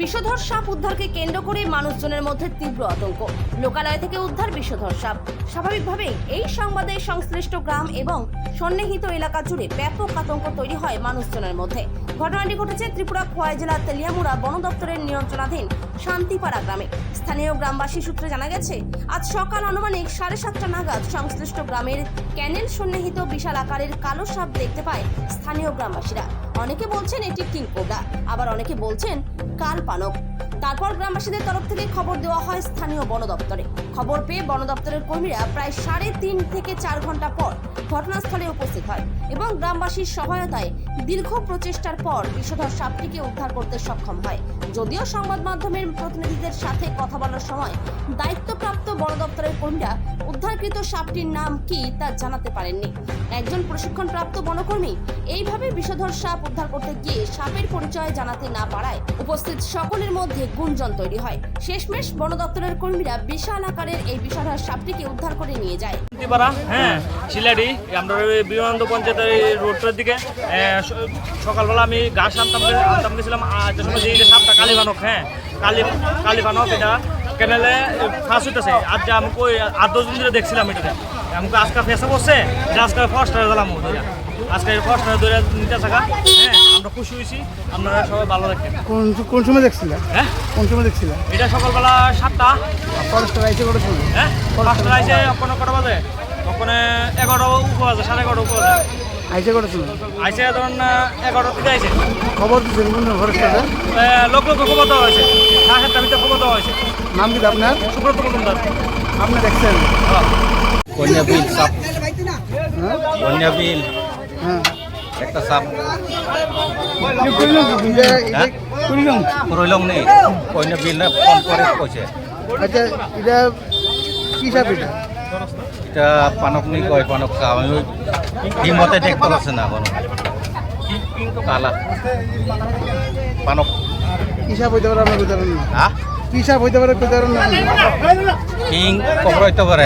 বিষধর সাপ উদ্ধারকে কেন্দ্র করে মানুষজনের মধ্যে তীব্র আতঙ্ক। লোকালয় থেকে উদ্ধার বিষধর সাপ। স্বাভাবিকভাবেই এই সংবাদে সংশ্লিষ্ট গ্রাম এবং সন্নিহিত এলাকা জুড়ে ব্যাপক আতঙ্ক তৈরি হয় মানুষজনের মধ্যে। ঘটনাটি ঘটেছে ত্রিপুরা খোয়াই জেলার তেলিয়ামুড়া বন দপ্তরের নিয়ন্ত্রণাধীন শান্তিপাড়া গ্রামে। স্থানীয় গ্রামবাসী সূত্রে জানা গেছে, আজ সকাল আনুমানিক সাড়ে সাতটা নাগাদ সংশ্লিষ্ট গ্রামের ক্যানেল সন্নিহিত বিশাল আকারের কালো সাপ দেখতে পায় স্থানীয় গ্রামবাসীরা। অনেকে বলছেন এটি কিংকোবরা আবার অনেকে বলছেন কাল পানক। তারপর গ্রামবাসীদের তরফ থেকে খবর দেওয়া হয় স্থানীয় বন দপ্তরে। খবর পেয়ে বন দপ্তরের কর্মীরা প্রায় সাড়ে তিন থেকে চার ঘণ্টা পর ঘটনাস্থলে উপস্থিত হয় এবং গ্রামবাসীর সহায়তায় দীর্ঘ প্রচেষ্টার পর বিষধর সাপটিকে উদ্ধার করতে সক্ষম হয়। যদিও সংবাদ মাধ্যমের প্রতিনিধিদের সাথে কথা বলার সময় দায়িত্বপ্রাপ্ত বন দপ্তরের কর্মীরা উদ্ধারকৃত সাপটির নাম কি তা জানাতে পারেননি। একজন প্রশিক্ষণপ্রাপ্ত বনকর্মী এইভাবে বিষধর সাপ উদ্ধার করতে গিয়ে সাপের পরিচয় জানাতে না পারায় উপস্থিত সকলের মধ্যে গুঞ্জন তৈরি হয়। শেষমেশ বন দপ্তরের কর্মীরা বিশাল আকারের এই বিষধর সাপটিকে উদ্ধার করে নিয়ে যায়। হ্যাঁ শিলাডি, আমরা বিমানন্দ পঞ্চায়েতের রোডটার দিকে সকালবেলা আমি ঘাস আনতাম আনতাম গেছিলাম যে সাপটা কালীবানক হ্যাঁ কালী, কালীবানক এটা। কেনেলে ফাঁস হইতেছে আজ যে আমি কই আট দশ দিন ধরে দেখছিলাম এটাতে। আমাকে আজকে ফেসে বসছে যে আজকে ফার্স্ট হয়ে গেলাম ধরে। আজকে ফার্স্ট ধরে নিতে থাকা। হ্যাঁ আমরা খুশি হয়েছি আপনারা সবাই ভালো থাকেন কোন কোন সময় দেখছিলেন হ্যাঁ? কোন সময় দেখছিলেন এটা সকালবেলা সাতটা। ফরেস্টার আইসে করে সময় হ্যাঁ পাঁচটা আইসে কোনো কটা? বাজে? ওখানে এগারোটা উপর আছে সাড়ে এগারোটা উপর আছে আইসে করে সময় আইসে ধরুন এগারোটা থেকে আইসে খবর দিচ্ছেন কোন ফরেস্টারে লোক লোক খবর দেওয়া হয়েছে। সাতটার খবর দেওয়া হয়েছে। নাম কি আপনার? সুব্রত মজুমদার। আপনি দেখছেন? কন্যা বিল সাপ। হ্যাঁ। কন্যা বিল। হ্যাঁ। একটা সাপ। কি করিলাম কি? এটা এটা রইলং নেই। কন্যা বিল না ফোন করে কইছে। আচ্ছা এটা কি সাপ এটা? এটা পানক নেই কয় পানক সাপ? আমি হিমতে দেখতে পাচ্ছে না কোনো কালা কি সাপ হইতে পারে আপনার কইতে পারেন না সাপ হইতে পারে কইতে পারেন না কিং কবর হইতে পারে।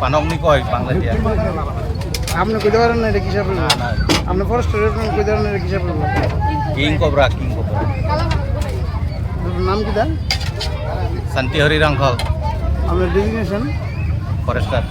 পানক নি কয় বাংলা দিয়া আপনি কইতে পারেন না এটা কি সাপ না না। আপনি ফরেস্টারের কইতে পারেন না এটা কি কবরা কিং কবরা। নাম কি শান্তি হরি রাংখল আপনার ডেজিগনেশন ফরেস্টার